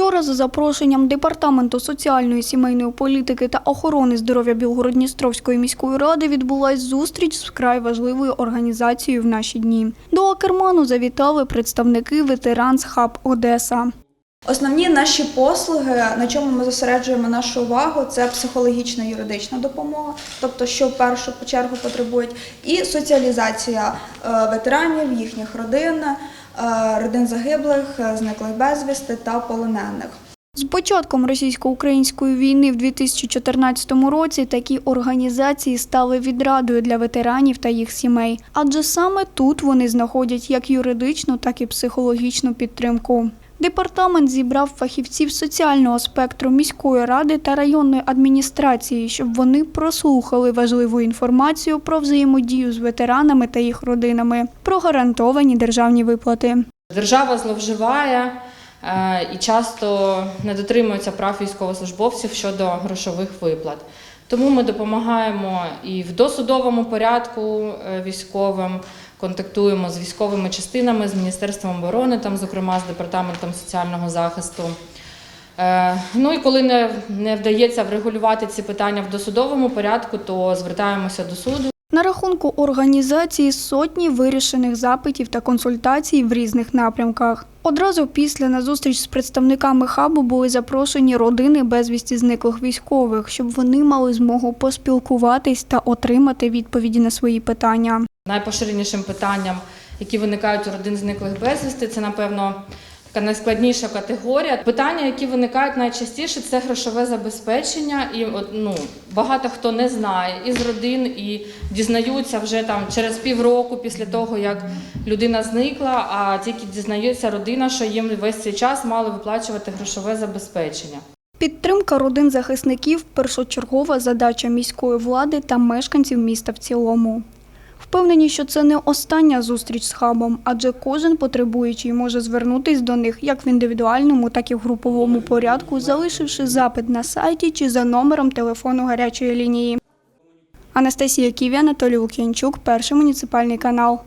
Вчора за запрошенням Департаменту соціальної сімейної політики та охорони здоров'я Білгородністровської міської ради відбулась зустріч з вкрай важливою організацією в наші дні. До Акерману завітали представники ветеранс Хаб Одеса. Основні наші послуги, на чому ми зосереджуємо нашу увагу, це психологічна юридична допомога, тобто, що в першу чергу потребують, і соціалізація е, ветеранів, їхніх родин, родин загиблих, е, зниклих безвісти та полонених. З початком російсько-української війни в 2014 році такі організації стали відрадою для ветеранів та їх сімей, адже саме тут вони знаходять як юридичну, так і психологічну підтримку. Департамент зібрав фахівців соціального спектру міської ради та районної адміністрації, щоб вони прослухали важливу інформацію про взаємодію з ветеранами та їх родинами, про гарантовані державні виплати. Держава зловживає е, і часто не дотримується прав військовослужбовців щодо грошових виплат. Тому ми допомагаємо і в досудовому порядку е, військовим, контактуємо з військовими частинами, з Міністерством оборони, там, зокрема з департаментом соціального захисту. Е, Ну і коли не, не вдається врегулювати ці питання в досудовому порядку, то звертаємося до суду. На рахунку організації сотні вирішених запитів та консультацій в різних напрямках. Одразу після на зустріч з представниками хабу були запрошені родини безвісті зниклих військових, щоб вони мали змогу поспілкуватись та отримати відповіді на свої питання. Найпоширенішим питанням, які виникають у родин зниклих безвісти, це напевно така найскладніша категорія. Питання, які виникають найчастіше, це грошове забезпечення. І ну, багато хто не знає із родин і дізнаються вже там через півроку після того, як людина зникла, а тільки дізнається родина, що їм весь цей час мали виплачувати грошове забезпечення. Підтримка родин захисників першочергова задача міської влади та мешканців міста в цілому. Впевнені, що це не остання зустріч з хабом, адже кожен потребуючий може звернутись до них як в індивідуальному, так і в груповому порядку, залишивши запит на сайті чи за номером телефону гарячої лінії. Анастасія Ківі, Анатолій Лук'янчук, перший муніципальний канал.